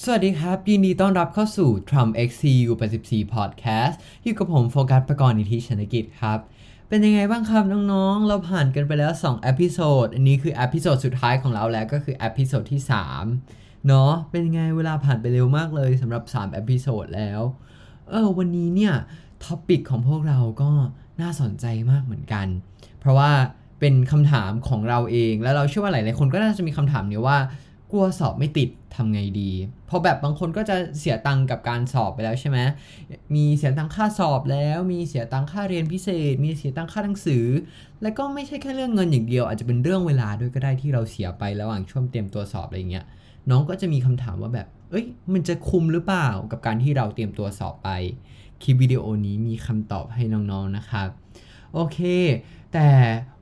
สวัสดีครับ ยินดีต้อนรับเข้าสู่ Trump XCU 84 Podcast อยู่กับผมโฟกัสประกรณ์นิธิชนกิจครับ เป็นยังไงบ้างครับน้องๆ เราผ่านกันไปแล้ว2อพิโซดอันนี้คืออพิโซดสุดท้ายของเราแล้วก็คืออพิโซดที่ 3 เนาะเป็นยังไงเวลาผ่านไปเร็วมากเลยสำหรับ3อพิโซดแล้ว เออวันนี้เนี่ยท็อปิกของพวกเราก็น่าสนใจมากเหมือนกัน เพราะว่าเป็นคำถามของเราเองแล้วเราเชื่อว่าหลายๆคนก็น่าจะมีคำถามนี้ว่า กลัวสอบไม่ติดทำไงดี เพราะแบบบางคนก็จะเสียตังค์กับการสอบไปแล้วใช่ไหมมีเสียตังค่าสอบแล้ว มีเสียตังค่าเรียนพิเศษ มีเสียตังค่าหนังสือ แล้วก็ไม่ใช่แค่เรื่องเงินอย่างเดียว อาจจะเป็นเรื่องเวลาด้วยก็ได้ที่เราเสียไประหว่างช่วงเตรียมตัวสอบอะไรเงี้ย น้องก็จะมีคำถามว่าแบบ เอ้ย มันจะคุ้มหรือเปล่ากับการที่เราเตรียมตัวสอบไป คลิปวิดีโอนี้มีคำตอบให้น้องๆนะครับ โอเค แต่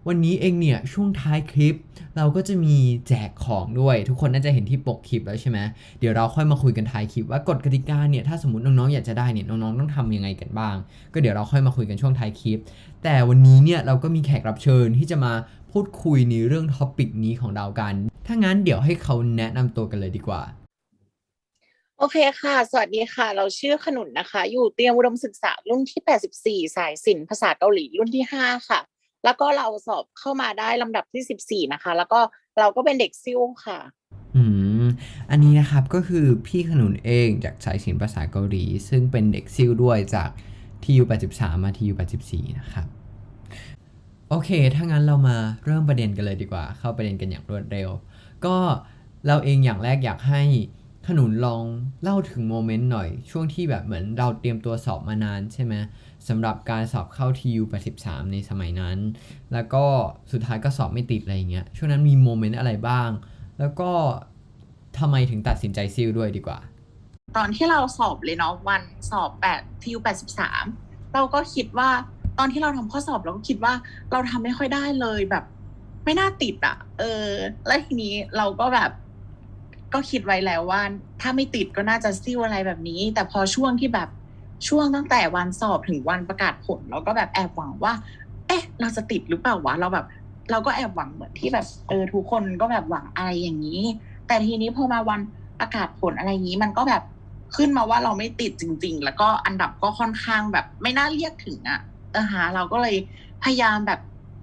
วันนี้เองเนี่ยช่วงท้ายคลิป เราก็จะมีแจกของด้วย ทุกคนน่าจะเห็นที่ปกคลิปแล้วใช่ไหมเดี๋ยวเราค่อยมาคุยกันท้ายคลิปว่ากฎกติกาเนี่ยถ้าสมมติน้องๆอยากจะได้เนี่ยน้องๆต้องทำยังไงกันบ้าง ก็เดี๋ยวเราค่อยมาคุยกันช่วงท้ายคลิป แต่วันนี้เนี่ยเราก็มีแขกรับเชิญที่จะมาพูดคุยในเรื่องท็อปิกนี้ของเรากัน ถ้างั้นเดี๋ยวให้เขาแนะนำตัวกันเลยดีกว่า โอเคค่ะ สวัสดีค่ะ เราชื่อขนุนนะคะ อยู่เตรียมอุดมศึกษารุ่นที่ 84 สายศิลป์ภาษาเกาหลีรุ่นที่ 5 ค่ะ แล้วก็เราสอบเข้ามาได้ลำดับที่ 14 นะคะ แล้วก็เราก็เป็นเด็กซิ่วค่ะ อืม อันนี้นะครับก็คือพี่ขนุนเองจากสายศิลป์ภาษาเกาหลี ซึ่งเป็นเด็กซิลด้วยจาก TU 83 มา TU 84 นะครับ โอเค ถ้างั้นเรามาเริ่มประเด็นกันเลยดีกว่า เข้าประเด็นกันอย่างรวดเร็ว ก็เราเองอย่างแรกอยากให้ ขนุนลองเล่าถึงโมเมนต์หน่อย ช่วงที่แบบเหมือนเราเตรียมตัวสอบมานานใช่ไหมสำหรับการสอบเข้า TU 83ในสมัยนั้น แล้วก็สุดท้ายก็สอบไม่ติดอะไรอย่างเงี้ยช่วงนั้นมีโมเมนต์อะไรบ้าง แล้วก็ทำไมถึงตัดสินใจซิลด้วยดีกว่า ตอนที่เราสอบเลยเนาะวันสอบแปดทิวแปดสิบสามเราก็คิดว่าตอนที่เราทำข้อสอบเราก็คิดว่าเราทำไม่ค่อยได้เลยแบบ ไม่น่าติดอะ่ะ เออ แล้วทีนี้เราก็แบบ ก็คิดไว้แล้วว่า ถ้าไม่ติดก็น่าจะซิ่วอะไรแบบนี้ แต่พอช่วงที่แบบช่วงตั้งแต่วันสอบถึงวันประกาศผลเราก็แบบแอบหวังว่า เอ๊ะ เราจะติดหรือเปล่าวะเราแบบ เราก็แอบหวังเหมือนที่แบบเออทุกคนก็แบบหวังอะไรอย่างนี้ แต่ทีนี้พอมาวันประกาศผลอะไรอย่างนี้ มันก็แบบขึ้นมาว่าเราไม่ติดจริง ๆ แล้วก็อันดับก็ค่อนข้างแบบไม่น่าเรียกถึงอะเออฮะเราก็เลยพยายามแบบ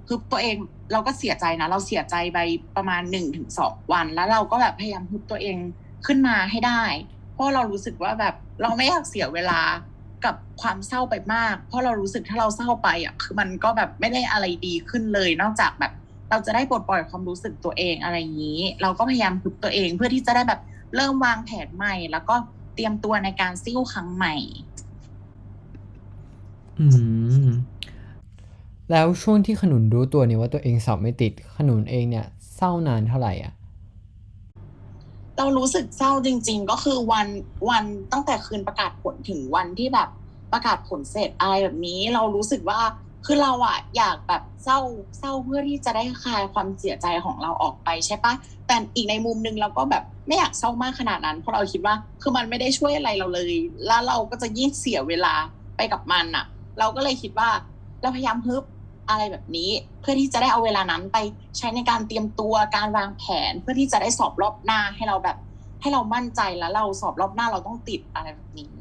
คือตัวเองเราก็เสียใจนะเราเสียใจไปประมาณหนึ่งถึงสองวัน แล้วเราก็แบบพยายามฮึบตัวเองขึ้นมาให้ได้ เพราะเรารู้สึกว่าแบบเราไม่อยากเสียเวลากับความเศร้าไปมาก เพราะเรารู้สึกถ้าเราเศร้าไปอะคือมันก็แบบไม่ได้อะไรดีขึ้นเลย นอกจากแบบเราจะได้ปลดปล่อยความรู้สึกตัวเองอะไรอย่างนี้ เราก็พยายามฝึกตัวเองเพื่อที่จะได้แบบเริ่มวางแผนใหม่ แล้วก็เตรียมตัวในการซิ่วครั้งใหม่ อืม แล้วช่วงที่ขนุนรู้ตัวเนี่ยว่าตัวเองสอบไม่ติด ขนุนเองเนี่ยเศร้านานเท่าไหร่อะเรารู้สึกเศร้าจริง ๆ ก็คือวันวันตั้งแต่คืนประกาศผลถึงวันที่แบบประกาศผลเสร็จอะไรแบบนี้ เรารู้สึกว่าคือเราอะอยากแบบเศร้าเศร้าเพื่อที่จะได้คลายความเสียใจของเราออกไปใช่ปะแต่อีกในมุมนึงเราก็แบบไม่อยากเศร้ามากขนาดนั้น เพราะเราคิดว่าคือมันไม่ได้ช่วยอะไรเราเลย แล้วเราก็จะยิ่งเสียเวลาไปกับมันอะเราก็เลยคิดว่าเราพยายามฮึบ อะไรแบบนี้ เพื่อที่จะได้เอาเวลานั้นไปใช้ในการเตรียมตัวการวางแผน เพื่อที่จะได้สอบรอบหน้าให้เราแบบ ให้เรามั่นใจแล้วเราสอบรอบหน้าเราต้องติดอะไรแบบนี้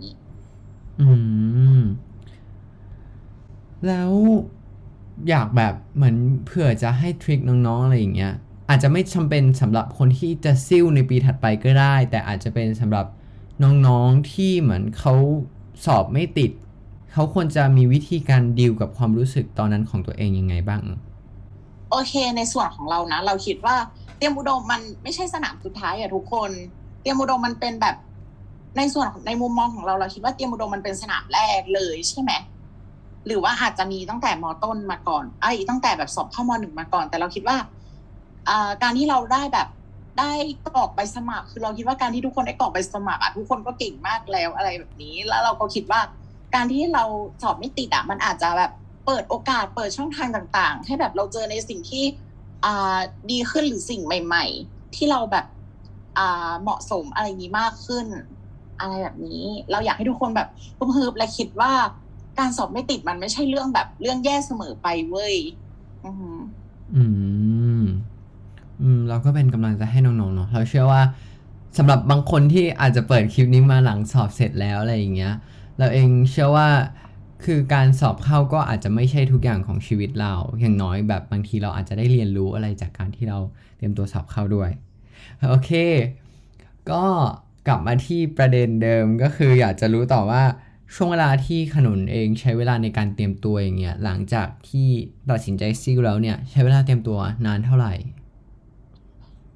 อืม แล้วอยากแบบเหมือนเผื่อจะให้ทริคน้องๆอะไรอย่างเงี้ยอาจจะไม่จำเป็นสำหรับคนที่จะซิ่วในปีถัดไปก็ได้ แต่อาจจะเป็นสำหรับน้องๆที่เหมือนเขาสอบไม่ติด เขาควรจะมีวิธีการดีลกับความรู้สึกตอนนั้นของตัวเองยังไงบ้าง โอเค ในส่วนของเรานะ เราคิดว่าเตรียมอุดมมันไม่ใช่สนามสุดท้ายอะทุกคน เตรียมอุดมมันเป็นแบบ ในส่วนในมุมมองของเราเราคิดว่าเตรียมอุดมมันเป็นสนามแรกเลยใช่ไหมหรือว่าอาจจะมีตั้งแต่มต้นมาก่อนไอ้ตั้งแต่แบบสอบเข้ามหนึ่งมาก่อน แต่เราคิดว่าการที่เราได้แบบได้กรอกใบสมัคร คือเราคิดว่าการที่ทุกคนได้กรอกใบสมัครอะทุกคนก็เก่งมากแล้วอะไรแบบนี้ แล้วเราก็คิดว่า การที่เราสอบไม่ติดอะมันอาจจะแบบเปิดโอกาสเปิดช่องทางต่างๆ ให้แบบเราเจอในสิ่งที่ดีขึ้นหรือสิ่งใหม่ ๆ ที่เราแบบเหมาะสมอะไรอย่างนี้มากขึ้น อะไรแบบนี้ เราอยากให้ทุกคนแบบฮึบๆและคิดว่าการสอบไม่ติดมันไม่ใช่เรื่องแบบเรื่องแย่เสมอไปเว้ยอืมอืมเราก็เป็นกำลังใจให้น้องๆเนาะเราเชื่อว่าสำหรับบางคนที่อาจจะเปิดคลิปนี้มาหลังสอบเสร็จแล้วอะไรอย่างเงี้ย เราเองเชื่อว่าคือการสอบเข้าก็อาจจะไม่ใช่ทุกอย่างของชีวิตเรา อย่างน้อยแบบบางทีเราอาจจะได้เรียนรู้อะไรจากการที่เราเตรียมตัวสอบเข้าด้วย โอเค ก็กลับมาที่ประเด็นเดิมก็คืออยากจะรู้ต่อว่าช่วงเวลาที่ขนุนเองใช้เวลาในการเตรียมตัวอย่างเงี้ยหลังจากที่ตัดสินใจซิ่วแล้วเนี่ยใช้เวลาเตรียมตัวนานเท่าไหร่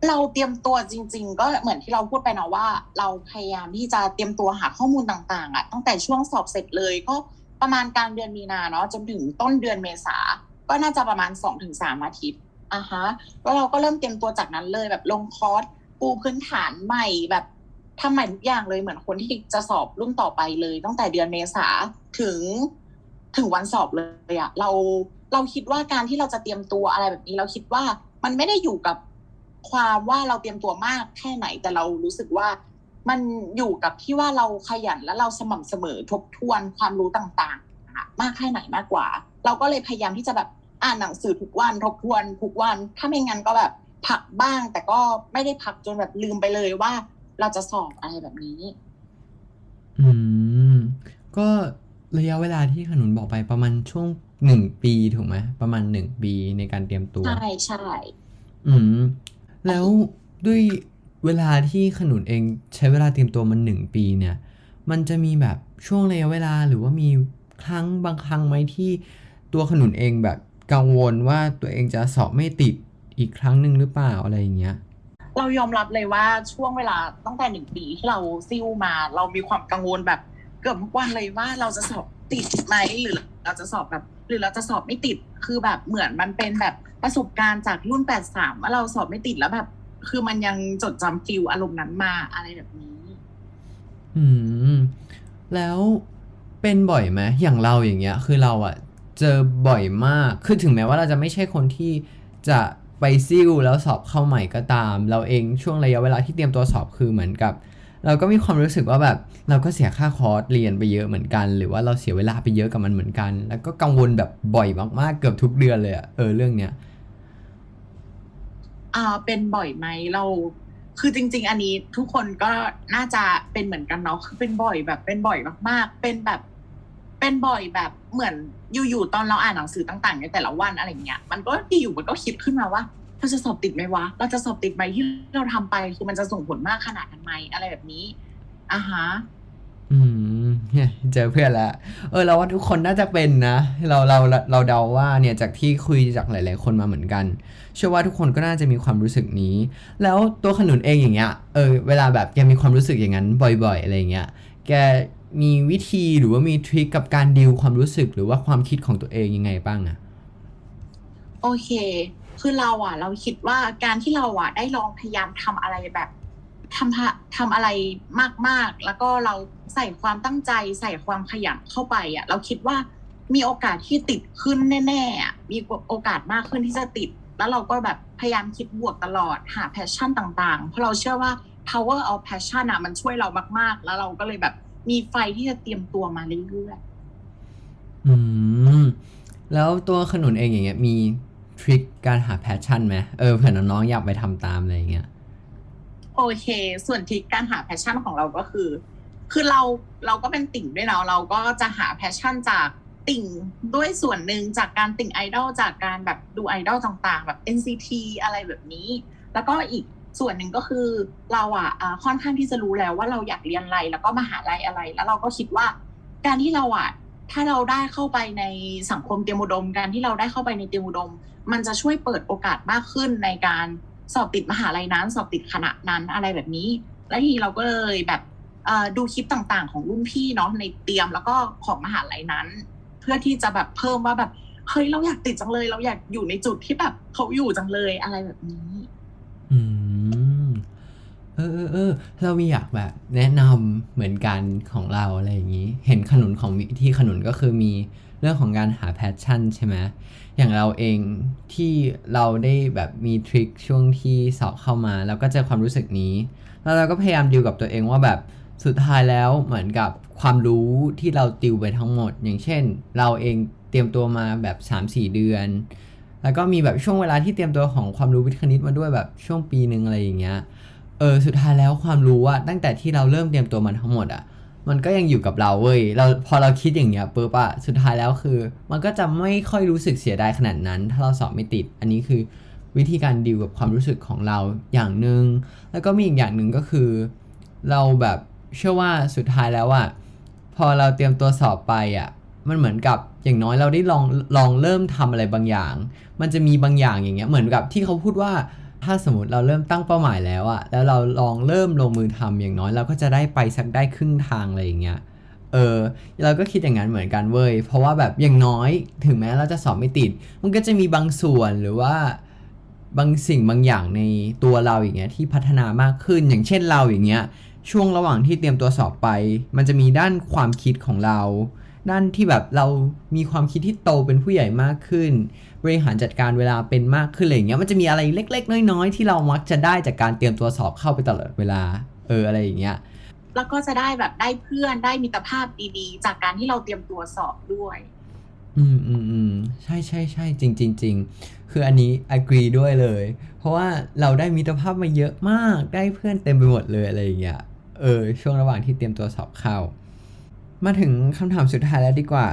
เราเตรียมตัวจริง ๆ ก็เหมือนที่เราพูดไปเนาะว่า เราพยายามที่จะเตรียมตัวหาข้อมูลต่างๆอะตั้งแต่ช่วงสอบเสร็จเลยก็ประมาณกลางเดือนมีนาเนาะจนถึงต้นเดือนเมษา ก็น่าจะประมาณสองถึงสามอาทิตย์อะฮะแล้วเราก็เริ่มเตรียมตัวจากนั้นเลยแบบลงคอร์สปูพื้นฐานใหม่แบบทำใหม่ทุกอย่างเลยเหมือนคนที่จะสอบรุ่นต่อไปเลย ตั้งแต่เดือนเมษาถึงถึงวันสอบเลยอะเราเราคิดว่าการที่เราจะเตรียมตัวอะไรแบบนี้ เราคิดว่ามันไม่ได้อยู่กับ ความว่าเราเตรียมตัวมากแค่ไหนแต่เรารู้สึกว่า มันอยู่กับที่ว่าเราขยันและเราสม่ำเสมอทบทวนความรู้ต่างๆอะมากแค่ไหนมากกว่า เราก็เลยพยายามที่จะแบบอ่านหนังสือทุกวันทบทวนทุกวัน ถ้าไม่งั้นก็แบบพักบ้าง แต่ก็ไม่ได้พักจนแบบลืมไปเลยว่า เราจะสอบอะไรแบบนี้ อืม ก็ระยะเวลาที่ขนุนบอกไปประมาณช่วงหนึ่งปีถูกไหมประมาณหนึ่งปีในการเตรียมตัว ใช่ใช่อืม แล้วด้วยเวลาที่ขนุนเองใช้เวลาเตรียมตัวมันหนึ่งปีเนี่ย มันจะมีแบบช่วงระยะเวลาหรือว่ามีครั้งบางครั้งไหมที่ตัวขนุนเองแบบกังวลว่าตัวเองจะสอบไม่ติดอีกครั้งหนึ่งหรือเปล่าอะไรอย่างเงี้ยเรายอมรับเลยว่าช่วงเวลาตั้งแต่หนึ่งปีที่เราซิ่วมา เรามีความกังวลแบบเกือบทุกวันเลยว่าเราจะสอบติดไหมหรือเราจะสอบแบบ หรือเราจะสอบไม่ติดคือแบบเหมือนมันเป็นแบบประสบการณ์จากรุ่นแปดสามว่าเราสอบไม่ติดแล้วแบบ คือมันยังจดจำฟิลอารมณ์นั้นมาอะไรแบบนี้ อืม แล้วเป็นบ่อยไหมอย่างเราอย่างเงี้ย คือเราอะเจอบ่อยมาก คือถึงแม้ว่าเราจะไม่ใช่คนที่จะไปซิ่วแล้วสอบเข้าใหม่ก็ตาม เราเองช่วงระยะเวลาที่เตรียมตัวสอบคือเหมือนกับ เราก็มีความรู้สึกว่าแบบเราก็เสียค่าคอร์สเรียนไปเยอะเหมือนกัน หรือว่าเราเสียเวลาไปเยอะกับมันเหมือนกัน แล้วก็กังวลแบบบ่อยมากๆเกือบทุกเดือนเลยอะเออเรื่องเนี้ยอ่าเป็นบ่อยไหมเราคือจริง ๆ อันนี้ทุกคนก็น่าจะเป็นเหมือนกันเนาะคือเป็นบ่อยแบบเป็นบ่อยมาก ๆ เป็นแบบเป็นบ่อยแบบเหมือนอยู่ๆตอนเราอ่านหนังสือต่างๆในแต่ละวันอะไรเงี้ยมันก็ที่อยู่มันก็คิดขึ้นมาว่า เราจะสอบติดไหมวะ เราจะสอบติดไหมที่เราทำไปคือมันจะส่งผลมากขนาดนั้นไหมอะไรแบบนี้อ่าฮะอืมเนี่ยเจอเพื่อนแล้วเออเราว่าทุกคนน่าจะเป็นนะ เราเราเราเดาว่าเนี่ยจากที่คุยจากหลาย ๆ คนมาเหมือนกัน เชื่อว่าทุกคนก็น่าจะมีความรู้สึกนี้ แล้วตัวขนุนเองอย่างเงี้ยเออเวลาแบบแกมีความรู้สึกอย่างนั้นบ่อย ๆ อะไรเงี้ยแกมีวิธีหรือว่ามีทริคกับการดิวความรู้สึกหรือว่าความคิดของตัวเองยังไงบ้างอะ โอเค คือเราอะ เราคิดว่าการที่เราอะ ได้ลองพยายามทำอะไรแบบทำทำอะไรมาก ๆ แล้วก็เราใส่ความตั้งใจใส่ความขยันเข้าไปอะ เราคิดว่ามีโอกาสที่ติดขึ้นแน่ๆมีโอกาสมากขึ้นที่จะติด แล้วเราก็แบบพยายามคิดบวกตลอดหาแพชชั่นต่างๆ เพราะเราเชื่อว่า power of passion อะมันช่วยเรามาก ๆ แล้วเราก็เลยแบบมีไฟที่จะเตรียมตัวมาเรื่อยๆอืม แล้วตัวขนุนเองอย่างเงี้ยมี ทริคการหาแพชชั่นไหมเออเผื่อน้องๆอยากไปทำตามอะไรอย่างเงี้ย โอเค ส่วนทริคการหาแพชชั่นของเราก็คือ คือเราเราก็เป็นติ่งด้วยเนาะเราก็จะหาแพชชั่นจากติ่งด้วยส่วนหนึ่งจากการติ่งไอดอลจากการแบบดูไอดอลต่างๆ แบบ NCT อะไรแบบนี้ แล้วก็อีกส่วนหนึ่งก็คือเราอะอ่าค่อนข้างที่จะรู้แล้วว่าเราอยากเรียนอะไรแล้วก็มหาลัยอะไร แล้วเราก็คิดว่า การที่เราอะถ้าเราได้เข้าไปในสังคมเตรียมอุดมการที่เราได้เข้าไปในเตรียมอุดม มันจะช่วยเปิดโอกาสมากขึ้นในการสอบติดมหาลัยนั้น สอบติดคณะนั้นอะไรแบบนี้ และทีเราก็เลยแบบดูคลิปต่างๆ ของรุ่นพี่เนาะในเตรียมแล้วก็ของมหาลัยนั้น เพื่อที่จะแบบเพิ่มว่าแบบเฮ้ยเราอยากติดจังเลย เราอยากอยู่ในจุดที่แบบเขาอยู่จังเลยอะไรแบบนี้ อืมเออเออเออเรามีอยากแบบ แนะนำเหมือนกันของเราอะไรอย่างนี้ เห็นขนุนของวิธีขนุนก็คือมี เรื่องของการหาแพชชั่นใช่ไหมอย่างเราเองที่เราได้แบบมีทริคช่วงที่สอบเข้ามาแล้วก็เจอความรู้สึกนี้ แล้วเราก็พยายามดิวกับตัวเองว่าแบบสุดท้ายแล้วเหมือนกับความรู้ที่เราติวไปทั้งหมด อย่างเช่น เราเองเตรียมตัวมาแบบ 3-4 เดือน แล้วก็มีแบบช่วงเวลาที่เตรียมตัวของความรู้วิทย์คณิตมาด้วยแบบช่วงปีหนึ่งอะไรอย่างเงี้ยเออสุดท้ายแล้วความรู้อะตั้งแต่ที่เราเริ่มเตรียมตัวมันทั้งหมดอะ มันก็ยังอยู่กับเราเว้ยเราพอเราคิดอย่างเงี้ยปุ๊บอะสุดท้ายแล้วคือ มันก็จะไม่ค่อยรู้สึกเสียดายขนาดนั้น ถ้าเราสอบไม่ติด อันนี้คือวิธีการดีลกับความรู้สึกของเราอย่างหนึ่งแล้วก็มีอีกอย่างหนึ่งก็คือ เราแบบเชื่อว่าสุดท้ายแล้วอะพอเราเตรียมตัวสอบไปอะมันเหมือนกับอย่างน้อยเราได้ลองลองเริ่มทำอะไรบางอย่าง มันจะมีบางอย่างอย่างเงี้ยเหมือนกับที่เขาพูดว่า ถ้าสมมติเราเริ่มตั้งเป้าหมายแล้วอะแล้วเราลองเริ่มลงมือทำอย่างน้อย เราก็จะได้ไปสักได้ครึ่งทางอะไรอย่างเงี้ยเออเราก็คิดอย่างนั้นเหมือนกันเว้ยเพราะว่าแบบอย่างน้อยถึงแม้เราจะสอบไม่ติด มันก็จะมีบางส่วนหรือว่าบางสิ่งบางอย่างในตัวเราอย่างเงี้ยที่พัฒนามากขึ้นอย่างเช่นเราอย่างเงี้ยช่วงระหว่างที่เตรียมตัวสอบไป มันจะมีด้านความคิดของเรา ด้านที่แบบเรามีความคิดที่โตเป็นผู้ใหญ่มากขึ้น บริหารจัดการเวลาเป็นมากขึ้นอะไรอย่างเงี้ยมันจะมีอะไรเล็ก ๆ น้อยๆที่เรามักจะได้จากการเตรียมตัวสอบเข้าไปตลอดเวลาเอออะไรอย่างเงี้ยแล้วก็จะได้แบบได้เพื่อนได้มิตรภาพดีๆ จากการที่เราเตรียมตัวสอบด้วย อืมอืมอืมใช่ใช่ใช่จริงจริงจริงคืออันนี้ agree ด้วยเลย เพราะว่าเราได้มิตรภาพมาเยอะมาก ได้เพื่อนเต็มไปหมดเลยอะไรอย่างเงี้ยเออ ช่วงระหว่างที่เตรียมตัวสอบเข้า มาถึงคำถามสุดท้ายแล้วดีกว่า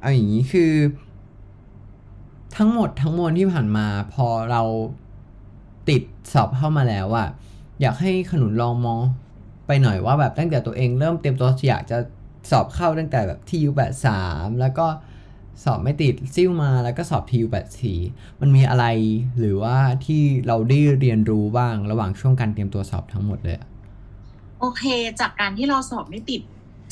เอาอย่างนี้คือ ทั้งหมดทั้งมวลที่ผ่านมาพอเราติดสอบเข้ามาแล้วอะอยากให้ขนุนลองมองไปหน่อยว่าแบบตั้งแต่ตัวเองเริ่มเตรียมตัวอยากจะสอบเข้าตั้งแต่แบบที่ยูแปดสามแล้วก็สอบไม่ติดซิ่วมาแล้วก็สอบทียูแปดสี่มันมีอะไรหรือว่าที่เราได้เรียนรู้บ้างระหว่างช่วงการเตรียมตัวสอบทั้งหมดเลยอะโอเค จากการที่เราสอบไม่ติด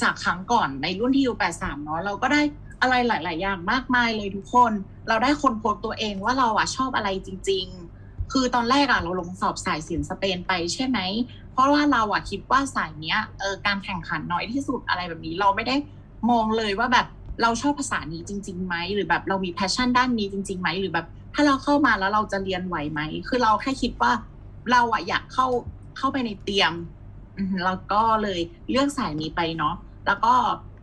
จากครั้งก่อนในรุ่นที่ยูแปดสามเนาะเราก็ได้ อะไรหลาย ๆ อย่างมากมายเลยทุกคน เราได้คนพบตัวเองว่าเราอะชอบอะไรจริง ๆ คือตอนแรกอะเราลงสอบสายศิลป์สเปนไปใช่ไหม เพราะว่าเราอะคิดว่าสายเนี้ยเออการแข่งขันน้อยที่สุดอะไรแบบนี้ เราไม่ได้มองเลยว่าแบบเราชอบภาษานี้จริงๆไหมหรือแบบเรามีแพชชั่นด้านนี้จริงๆไหมหรือแบบ ถ้าเราเข้ามาแล้วเราจะเรียนไหวไหมคือเราแค่คิดว่าเราอะอยากเข้าเข้าไปในเตรียมแล้วก็เลยเลือกสายนี้ไปเนาะแล้วก็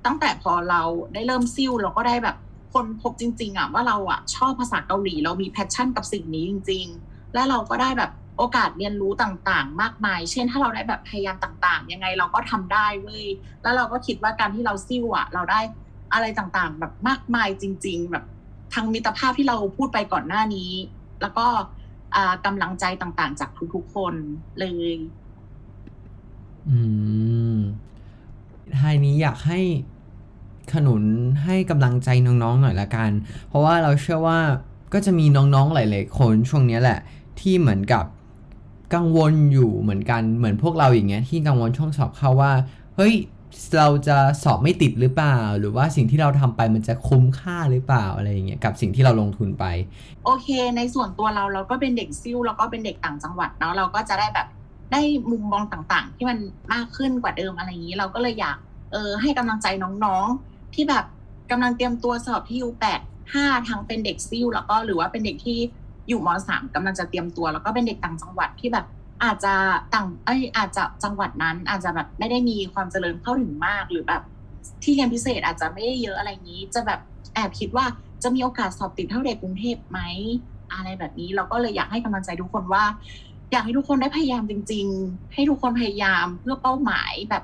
ตั้งแต่พอเราได้เริ่มซิ่วเราก็ได้แบบคนพบจริง ๆอะว่าเราอะชอบภาษาเกาหลี เรามีแพชชั่นกับสิ่งนี้จริง ๆ และเราก็ได้แบบโอกาสเรียนรู้ต่างๆ มากมาย เช่น ถ้าเราได้แบบพยายามต่างๆ ยังไงเราก็ทำได้เว้ย แล้วเราก็คิดว่าการที่เราซิ่วอะเราได้อะไรต่างๆ แบบมากมายจริง ๆ แบบทั้งมิตรภาพที่เราพูดไปก่อนหน้านี้ แล้วก็อ่ากำลังใจต่างๆ จากทุกๆ คนเลย อืมท้ายนี้อยากให้ ขนุนให้กำลังใจน้องๆหน่อยละกัน เพราะว่าเราเชื่อว่าก็จะมีน้องๆหลายๆคนช่วงนี้แหละ ที่เหมือนกับกังวลอยู่เหมือนกันเหมือนพวกเราอย่างเงี้ยที่กังวลช่วงสอบเข้าว่าเฮ้ยเราจะสอบไม่ติดหรือเปล่า หรือว่าสิ่งที่เราทำไปมันจะคุ้มค่าหรือเปล่าอะไรอย่างเงี้ยกับสิ่งที่เราลงทุนไป โอเค ในส่วนตัวเราเราก็เป็นเด็กซิ่วแล้วก็เป็นเด็กต่างจังหวัดเนาะเราก็จะได้แบบได้มุมมองต่างๆ ที่มันมากขึ้นกว่าเดิมอะไรอย่างนี้ เราก็เลยอยากเออให้กำลังใจน้องๆ ที่แบบกำลังเตรียมตัวสอบที่ยูแปดห้าทั้งเป็นเด็กซิ่วแล้วก็หรือว่าเป็นเด็กที่อยู่มสามกำลังจะเตรียมตัว แล้วก็เป็นเด็กต่างจังหวัดที่แบบอาจจะต่างเอ้ยอาจจะจังหวัดนั้น อาจจะแบบไม่ได้มีความเจริญเข้าถึงมากหรือแบบ ที่เรียนพิเศษอาจจะไม่ได้เยอะอะไรนี้ จะแบบแอบคิดว่าจะมีโอกาสสอบติดเท่าเด็กกรุงเทพไหมอะไรแบบนี้ เราก็เลยอยากให้กำลังใจทุกคนว่า อยากให้ทุกคนได้พยายามจริง ๆ ให้ทุกคนพยายามเพื่อเป้าหมายแบบ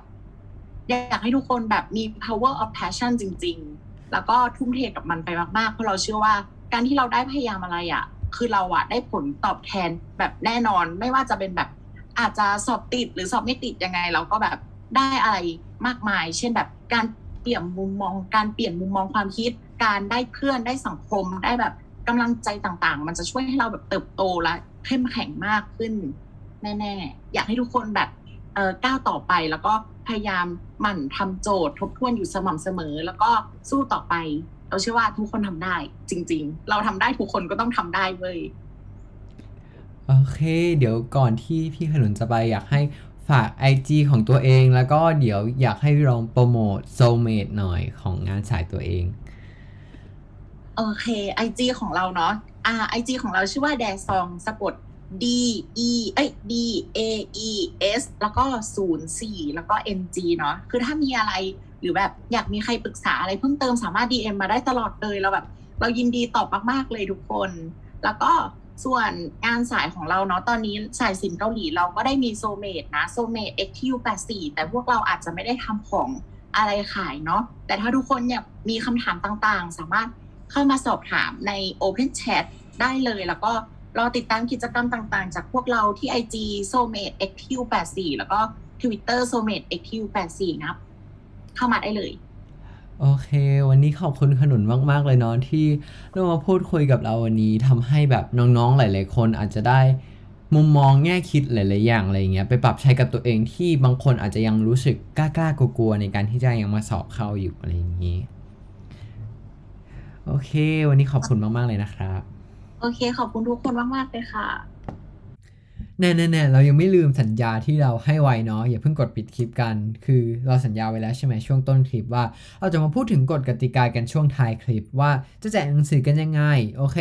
อยากให้ทุกคนแบบมี power of passion จริง ๆ แล้วก็ทุ่มเทกับมันไปมากๆ เพราะเราเชื่อว่าการที่เราได้พยายามอะไรอะ่ะ คือเราอะได้ผลตอบแทนแบบแน่นอน ไม่ว่าจะเป็นแบบอาจจะสอบติดหรือสอบไม่ติดยังไง เราก็แบบได้อะไรมากมาย เช่นแบบการเปลี่ยนมุมมอง การเปลี่ยนมุมมองความคิด การได้เพื่อนได้สังคมได้แบบกำลังใจต่างๆ มันจะช่วยให้เราแบบเติบโตและเข้มแข็งมากขึ้น แน่ๆ อยากให้ทุกคนแบบ ก้าวต่อไปแล้วก็พยายามหมั่นทำโจทย์ทบทวนอยู่สม่ำเสมอ แล้วก็สู้ต่อไป เราเชื่อว่าทุกคนทำได้ จริง ๆ เราทำได้ทุกคนก็ต้องทำได้เว้ยโอเค เดี๋ยวก่อนที่พี่ขนุนจะไปอยากให้ฝาก IG ของตัวเอง แล้วก็เดี๋ยวอยากให้ลองโปรโมท Soulmate หน่อยของงานสายตัวเองโอเคไอจีของเราเนาะอ่าไอจีของเราชื่อว่าแดซองสะกด D E เอ้ย D A E S แล้วก็ศูนย์สี่แล้วก็ N G เนาะคือถ้ามีอะไรหรือแบบอยากมีใครปรึกษาอะไรเพิ่มเติมสามารถ DM มาได้ตลอดเลยเราแบบ เรายินดีตอบมากๆเลยทุกคน แล้วก็ส่วนงานสายของเราเนาะตอนนี้สายสินเกาหลีเราก็ได้มีโซเมดนะโซเมด XQ84 แต่พวกเราอาจจะไม่ได้ทำของอะไรขายเนาะแต่ถ้าทุกคนเนี่ยมีคำถามต่างๆ สามารถเข้ามาสอบถามใน Open Chat ได้เลยแล้วก็ รอติดตามกิจกรรมต่างๆ จากพวกเราที่ IG s o m a t e XQ84 แล้วก็ Twitter s o m a t e XQ84 นะครับ เข้ามาได้เลย โอเค วันนี้ขอบคุณขนุนมาก ๆ เลยเนาะที่เรามาพูดคุยกับเราวันนี้ทำให้แบบน้องๆหลาย ๆ คนอาจจะได้มุมมองแง่คิดหลาย ๆ อย่างอะไรเงี้ยไปปรับใช้กับตัวเองที่บางคนอาจจะยังรู้สึกกล้าๆกลัวๆในการที่จะยังมาสอบเข้าอยู่อะไรอย่างงี้ โอเค วันนี้ขอบคุณมาก ๆ เลยนะครับ โอเค ขอบคุณทุกคนมาก ๆ เลยค่ะ แน่ๆๆเรายังไม่ลืมสัญญาที่เราให้ไว้เนาะอย่าเพิ่งกดปิดคลิปกัน คือเราสัญญาไว้แล้วใช่ไหมช่วงต้นคลิปว่า เราจะมาพูดถึงกฎกติกากันช่วงท้ายคลิปว่าจะแจกหนังสือกันยังไงโอเค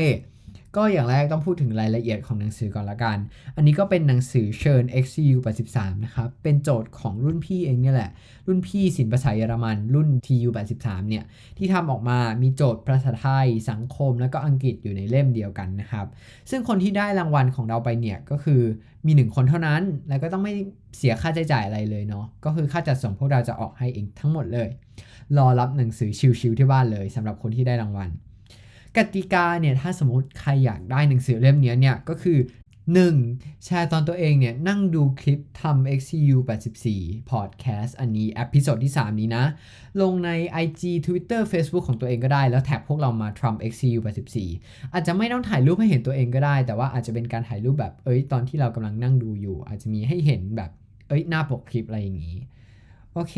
ก็อย่างแรกต้องพูดถึงรายละเอียดของหนังสือก่อนละกัน อันนี้ก็เป็นหนังสือเชิญ XCU 83นะครับ เป็นโจทย์ของรุ่นพี่เองเนี่ยแหละ รุ่นพี่ศิลปภาษาเยอรมันรุ่น TU 83เนี่ย ที่ทำออกมามีโจทย์ภาษาไทย สังคม แล้วก็อังกฤษอยู่ในเล่มเดียวกันนะครับ ซึ่งคนที่ได้รางวัลของเราไปเนี่ยก็คือมีหนึ่งคนเท่านั้น แล้วก็ต้องไม่เสียค่าใช้จ่ายอะไรเลยเนาะ ก็คือค่าจัดส่งพวกเราจะออกให้เองทั้งหมดเลย รอรับหนังสือชิวๆที่บ้านเลยสำหรับคนที่ได้รางวัล กติกาเนี่ยถ้าสมมติใครอยากได้หนังสือเล่มนี้เนี่ยก็คือ 1. แชร์ตอนตัวเองเนี่ยนั่งดูคลิปทำ XCU 84 Podcast อันนี้อพิโซดที่ 3 นี้นะ ลงใน IG Twitter Facebook ของตัวเองก็ได้ แล้วแท็กพวกเรามา Trump XCU 84อาจจะไม่ต้องถ่ายรูปให้เห็นตัวเองก็ได้ แต่ว่าอาจจะเป็นการถ่ายรูปแบบเอ้ยตอนที่เรากำลังนั่งดูอยู่ อาจจะมีให้เห็นแบบเอ้ยหน้าปกคลิปอะไรอย่างนี้ โอเค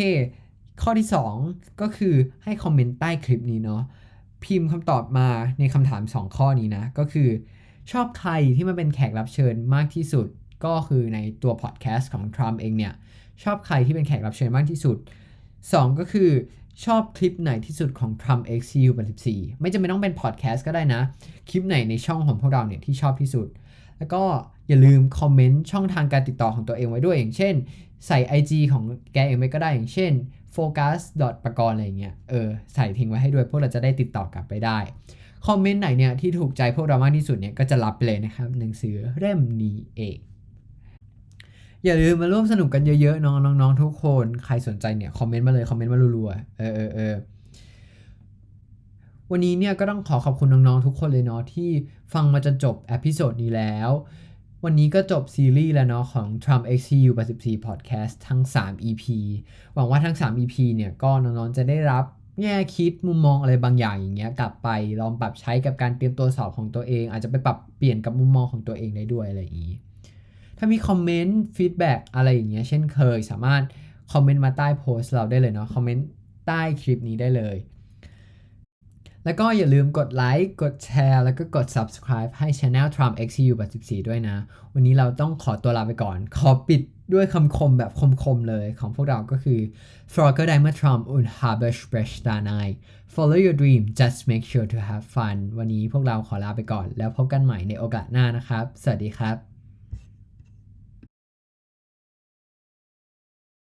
ข้อที่ 2 ก็คือให้คอมเมนต์ใต้คลิปนี้เนาะ พิมพ์คำตอบมาในคำถาม 2 ข้อนี้นะ ก็คือ ชอบใครที่มาเป็นแขกรับเชิญมากที่สุด ก็คือในตัวพอดแคสต์ของ Trump เองเนี่ย ชอบใครที่เป็นแขกรับเชิญมากที่สุด 2 ก็คือชอบคลิปไหนที่สุดของ Trump XCU 84ไม่จำเป็นต้องเป็นพอดแคสต์ก็ได้นะ คลิปไหนในช่องของพวกเราเนี่ยที่ชอบที่สุด แล้วก็อย่าลืมคอมเมนต์ช่องทางการติดต่อของตัวเองไว้ด้วยอย่างเช่น ใส่ IG ของแกเองไปก็ได้อย่างเช่น focus ปกรณ์อะไรเงี้ยเออใส่ทิ้งไว้ให้ด้วยพวกเราจะได้ติดต่อกลับไปได้ คอมเมนต์ไหนเนี่ยที่ถูกใจพวกเรามากที่สุดเนี่ยก็จะรับไปเลยนะครับหนังสือเล่มนี้เองอย่าลืมมาร่วมสนุกกันเยอะๆน้องน้องๆทุกคนใครสนใจเนี่ยคอมเมนต์มาเลยคอมเมนต์มารัวๆเออเออเออวันนี้เนี่ยก็ต้องขอขอบคุณน้องๆทุกคนเลยเนาะที่ฟังมาจนจบเอพิโซดนี้แล้ว วันนี้ก็จบซีรีส์แล้วเนาะของ Trump XCU 84 Podcast ทั้ง 3 EP หวังว่าทั้ง 3 EP เนี่ยก็น้องๆจะได้รับแง่คิดมุมมองอะไรบางอย่างอย่างเงี้ยกลับไปลองปรับใช้กับการเตรียมตัวสอบของตัวเอง อาจจะไปปรับเปลี่ยนกับมุมมองของตัวเองได้ด้วยอะไรอย่างนี้ ถ้ามีคอมเมนต์ฟีดแบ็กอะไรอย่างเงี้ยเช่นเคย สามารถคอมเมนต์มาใต้โพสต์เราได้เลยเนาะคอมเมนต์ใต้คลิปนี้ได้เลย แล้วก็อย่าลืมกดไลค์กดแชร์แล้วก็กด subscribe ให้ Channel Trump XCU 84ด้วยนะ วันนี้เราต้องขอตัวลาไปก่อน ขอปิดด้วยคำคมแบบคมๆเลยของพวกเราก็คือ Frage deiner Traum und habe Sprech danei Follow your dream just make sure to have fun วันนี้พวกเราขอลาไปก่อน แล้วพบกันใหม่ในโอกาสหน้านะครับ สวัสดีครับ